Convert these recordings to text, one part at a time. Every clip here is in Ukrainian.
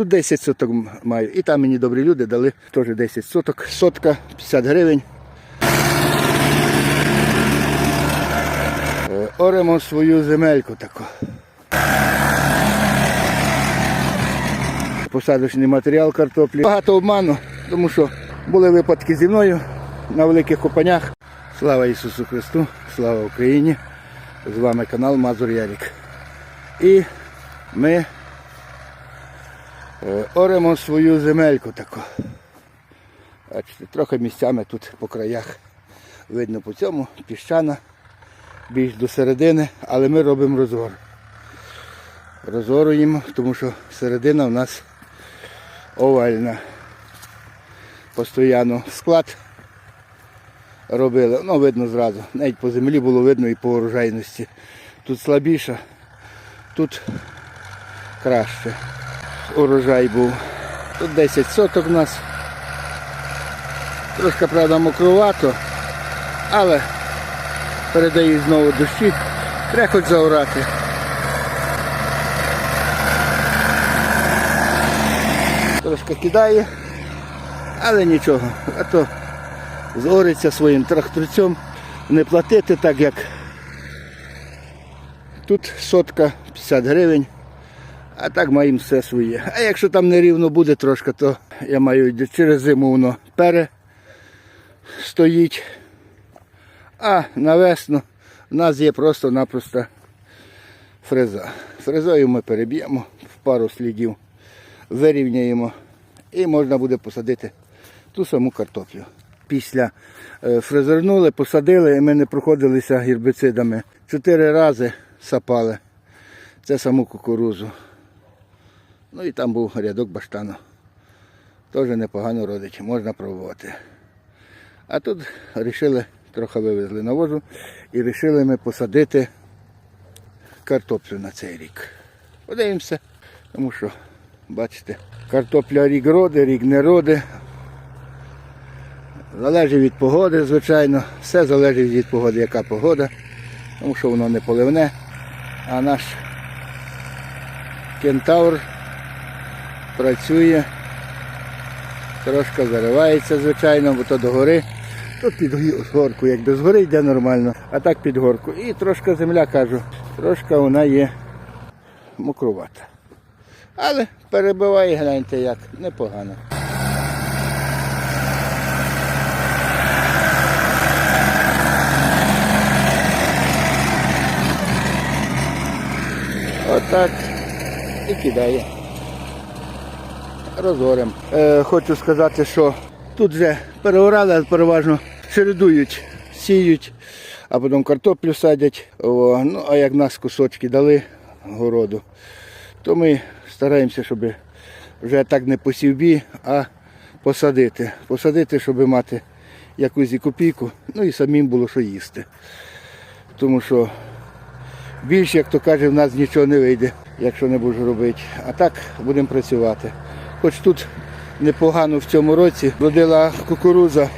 Тут 10 соток маю. І там мені добрі люди дали теж 10 соток. Сотка 50 гривень. Е, Оремо свою земельку таку. Посадочний матеріал картоплі. Багато обману, тому що були випадки зі мною на великих копанях. Слава Ісусу Христу, слава Україні! З вами канал Мазур Ярік. І ми оремо свою земельку таку. Бачите, трохи місцями тут по краях видно по цьому, піщана, більш до середини, але ми робимо розгор. Розоруємо, тому що середина у нас овальна. Постоянно склад робили, ну видно зразу. Навіть по землі було видно і по урожайності. Тут слабіше, тут краще. Урожай був. Тут 10 соток у нас. Трошки, правда, мокровато, але передають знову дощі. Треба хоч заорати. Трошки кидає, але нічого. А то зориться своїм тракторцем, не платити так, як тут сотка 50 гривень, а так маємо все своє. А якщо там нерівно буде трошки, то я маю через зиму воно пере стоїть. А на весну в нас є просто-напросто фреза. Фрезою ми переб'ємо в пару слідів, вирівняємо і можна буде посадити ту саму картоплю. Після е, фрезернули, посадили, і ми не проходилися гербіцидами. Чотири рази сапали. Це саму кукурузу. Ну і там був рядок баштану. Теж непогано родить, можна пробувати. А тут вирішили, трохи вивезли навозу і вирішили ми посадити картоплю на цей рік. Подивимося, тому що, бачите, картопля рік роди, рік не роди. Залежить від погоди, звичайно. Все залежить від погоди, яка погода, тому що воно не поливне. А наш кентавр працює, трошки заривається, звичайно, бо то до гори. Тут під горку, якби з гори йде нормально, а так під горку. І трошки земля кажу, трошки вона є мокрувата. Але перебиває, гляньте як, непогано. Отак і кидає. Розорем. Е, хочу сказати, що тут вже переорали, переважно чередують, сіють, а потім картоплю садять. О, ну, а як нас кусочки дали городу, то ми стараємося, щоб вже так не по сівбі, а посадити. Посадити, щоб мати якусь і копійку, ну і самим було що їсти. Тому що більше, як то каже, в нас нічого не вийде, якщо не будеш робити. А так будемо працювати. Хоч тут непогано в цьому році вродила кукуруза.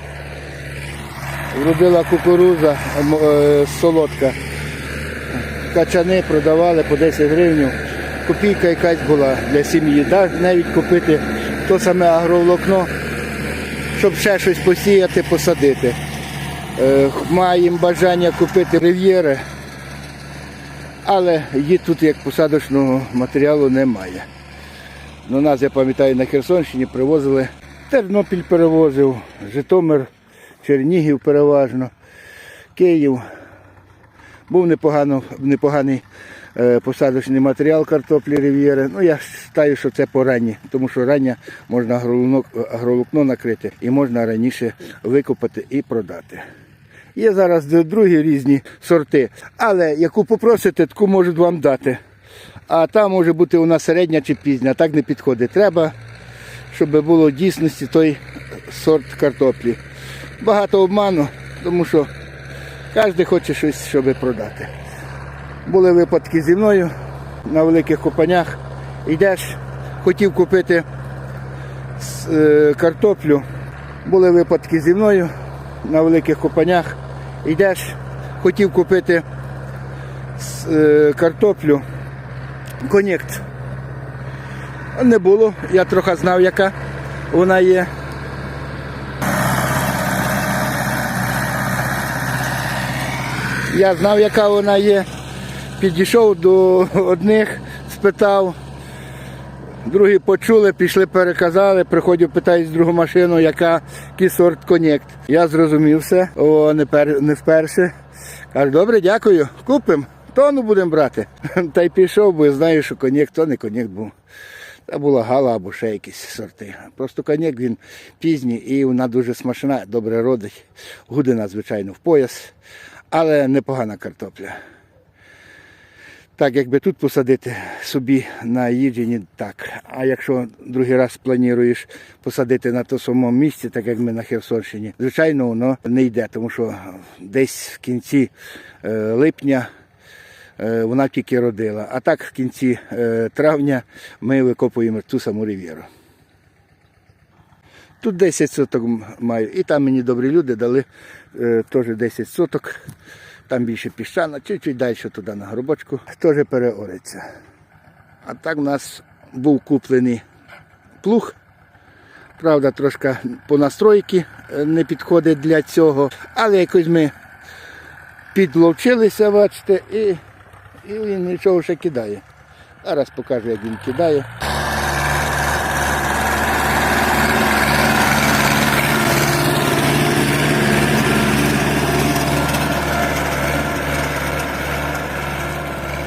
Вродила кукуруза е, солодка. Качани продавали по 10 гривень. Копійка якась була для сім'ї. Навіть купити то саме агроволокно, щоб ще щось посіяти, посадити. Е, Маємо бажання купити рив'єри, але її тут як посадочного матеріалу немає. Ну, нас, я пам'ятаю, на Херсонщині привозили. Тернопіль перевозив, Житомир, Чернігів переважно, Київ. Був непогано, непоганий е, посадочний матеріал картоплі рив'єри. Ну, я вважаю, що це поранні, тому що рання можна агроволокно накрити і можна раніше викопати і продати. Є зараз другі різні сорти, але яку попросите, таку можуть вам дати. А та може бути у нас середня чи пізня, так не підходить. Треба, щоб було в дійсності той сорт картоплі. Багато обману, тому що кожен хоче щось, щоб продати. Були випадки зі мною на великих копанях. Йдеш, хотів купити е, картоплю. Були випадки зі мною на великих копанях. Йдеш, хотів купити е, картоплю. Конект. Не було. Я трохи знав, яка вона є. Я знав, яка вона є. Підійшов до одних, спитав. Другі почули, пішли, переказали, приходив, питають другу машину, яка який сорт конєкт. Я зрозумів все, о, не, пер, не вперше. Кажу, добре, дякую, купимо, тону будемо брати. Та й пішов, бо знаю, що конєкт, то не конєкт був. Це була гала або ще якісь сорти. Просто конєк він пізній і вона дуже смачна, добре родить. Гудина, звичайно, в пояс, але непогана картопля. Так, якби тут посадити собі на їджені, так. А якщо другий раз плануєш посадити на тому самому місці, так як ми на Херсонщині, звичайно, воно не йде, тому що десь в кінці е, липня вона тільки родила. А так в кінці е, травня ми викопуємо ту саму рів'єру. Тут 10 соток маю. І там мені добрі люди дали е, теж 10 соток. Там більше піщана, чуть-чуть далі туди на горбочку. Теж переориться. А так в нас був куплений плуг. Правда, трошки по настройки е, не підходить для цього. Але якось ми підловчилися, бачите, і, і він нічого ще кидає. Зараз покажу, як він кидає.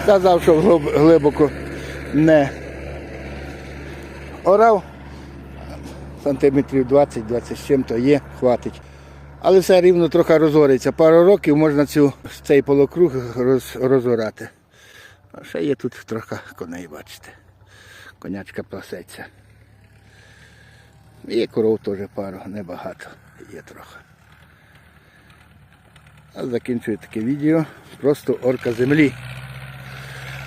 Казав, що глибоко не орав. Сантиметрів 20-20 з чим-то є, хватить. Але все рівно трохи розориться. Пару років можна цю, цей полукруг роз, розорати. А ще є тут трохи коней, бачите. Конячка пасеться. Є коров теж пару, небагато. Є трохи. А закінчую таке відео. Просто орка землі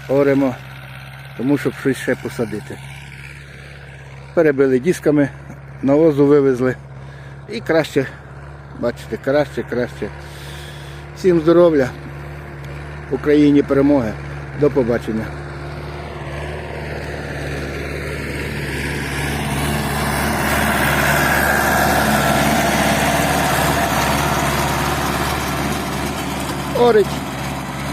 оремо, тому щоб щось ще посадити. Перебили дисками, навозу вивезли і краще, бачите, краще, краще. Всім здоров'я, Україні перемоги. До побачення. Орить.